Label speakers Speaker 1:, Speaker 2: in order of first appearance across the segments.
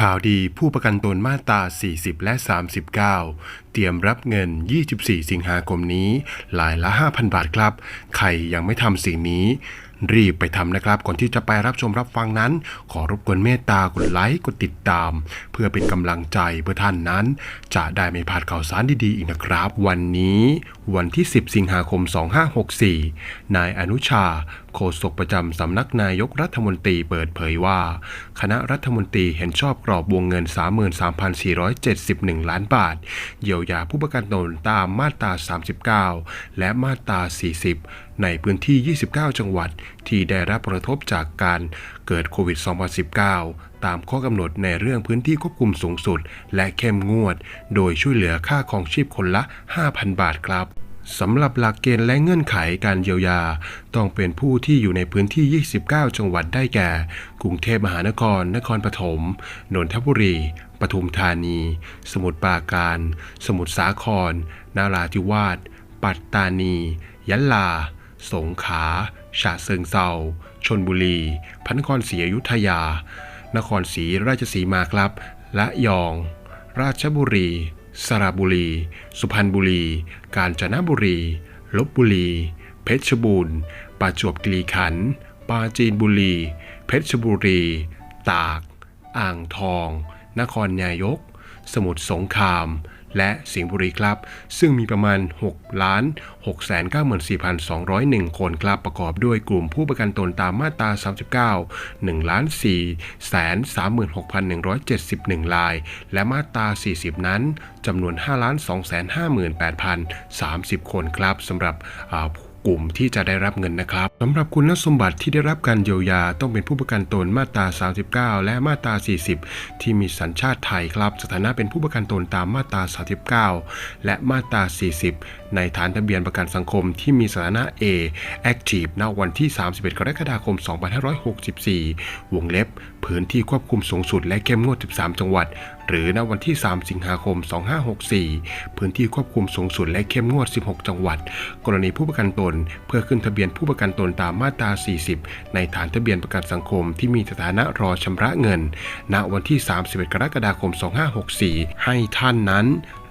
Speaker 1: ข่าวดีผู้ประกันตนมาตรา 40 และ 39 เตรียมรับเงิน 24 สิงหาคมนี้ หลายละ 5,000 บาทครับ ใครยังไม่ทำสิ่งนี้ รีบไปทำนะครับ ก่อนที่จะไปรับชมรับฟังนั้น ขอรบกวนเมตตากดไลค์ กดติดตาม เพื่อเป็นกำลังใจเพื่อท่านนั้น จะได้ไม่พลาดข่าวสารดีๆ อีกนะครับ วันนี้ วันที่ 10 สิงหาคม 2564 นายอนุชา โฆษกประจำสำนักนายกรัฐมนตรีเปิดเผยว่า คณะรัฐมนตรีเห็นชอบกรอบวงเงิน 33,471 ล้านบาท เยียวยาผู้ประกันตนตามมาตรา 39 และมาตรา 40 ในพื้นที่ 29 จังหวัด ที่ได้รับผลกระทบจากการเกิดโควิด 2019ตามข้อกำหนดในเรื่องพื้นที่ควบคุมสูงสุด และเข้มงวด โดยช่วยเหลือค่าครองชีพคนละ 5,000 บาทครับ สำหรับหลักเกณฑ์และเงื่อนไขการเยียวยา ต้องเป็นผู้ที่อยู่ในพื้นที่ 29 จังหวัดได้แก่ กรุงเทพมหานคร นครปฐม นนทบุรี ปทุมธานี สมุทรปราการ สมุทรสาคร นาราธิวาส ปัตตานี ยะลา สงขลา ฉะเชิงเซาชนบุรี พระนครศรีอยุธยา นครศรีราชสีมาครับ และยอง ราชบุรี สระบุรี สุพรรณบุรี กาญจนบุรี ลบบุรี เพชรบูรณ์ประจวบคีรีขันธ์ปราจีนบุรี เพชรบุรี ตาก อ่างทอง นครนายก สมุทรสงคราม และสิงห์บุรีครับ ซึ่งมีประมาณ 6 ล้าน 694,201 คนครับประกอบด้วยกลุ่มผู้ประกันตนตามมาตรา 39 1ล้าน4 36,171ราย และมาตรา 40 นั้นจำนวน5ล้าน258,030 คนครับสำหรับอ่า กลุ่มที่จะได้รับเงินนะครับสำหรับคุณสมบัติที่ได้รับการเยียวยาต้องเป็นผู้ประกันตนมาตรา 39 และมาตรา 40 ที่มีสัญชาติไทยครับ สถานะเป็นผู้ประกันตนตามมาตรา 39 และมาตรา 40 ในฐานทะเบียนประกันสังคมที่มีสถานะ A Active ณวันที่ 31 กรกฎาคม 2564 วงเล็บพื้นที่ควบคุมสูงสุดและเข้มงวด 13 จังหวัดหรือณวันที่ 3 สิงหาคม 2564 พื้นที่ควบคุมสูงสุดและเข้มงวด 16 จังหวัด กรณีผู้ประกันตน เพื่อขึ้นทะเบียนผู้ประกันตนตามมาตรา 40 ในฐานทะเบียนประกันสังคมที่มีสถานะรอชำระเงิน ณวันที่ 31 กรกฎาคม 2564 ให้ท่านนั้น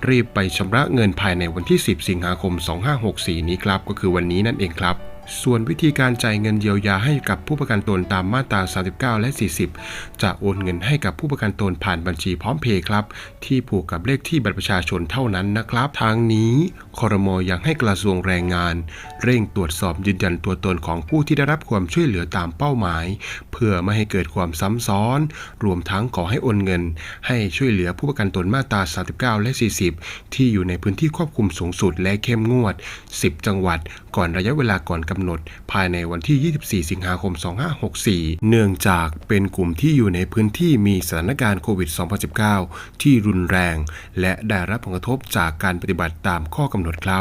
Speaker 1: รีบไปชำระเงินภายในวันที่ 10 สิงหาคม 2564 นี้ครับ ก็คือวันนี้นั่นเองครับ ส่วนวิธีการจ่ายเงินเยียวยาให้กับผู้ประกันตนตามมาตรา 39 และ 40 จะโอนเงินให้กับผู้ประกันตนผ่านบัญชีพร้อมเพย์ครับ ที่ผูกกับเลขที่บัตรประชาชนเท่านั้นนะครับ ทางนี้ คอรมอยังให้กระทรวงแรงงาน เร่งตรวจสอบยืนยันตัวตนของผู้ที่ได้รับความช่วยเหลือตามเป้าหมาย เพื่อไม่ให้เกิดความซ้ำซ้อน รวมทั้งขอให้โอนเงิน ให้ช่วยเหลือผู้ประกันตนมาตรา 39 และ 40 ที่อยู่ในพื้นที่ควบคุมสูงสุดและเข้มงวด 10 จังหวัด ก่อนระยะเวลาก่อนกำหนด ภายในวันที่ 24 สิงหาคม 2564 เนื่องจากเป็นกลุ่มที่อยู่ในพื้นที่มีสถานการณ์โควิด 2019 ที่รุนแรง และได้รับผลกระทบจากการปฏิบัติตามข้อกำหนดครับ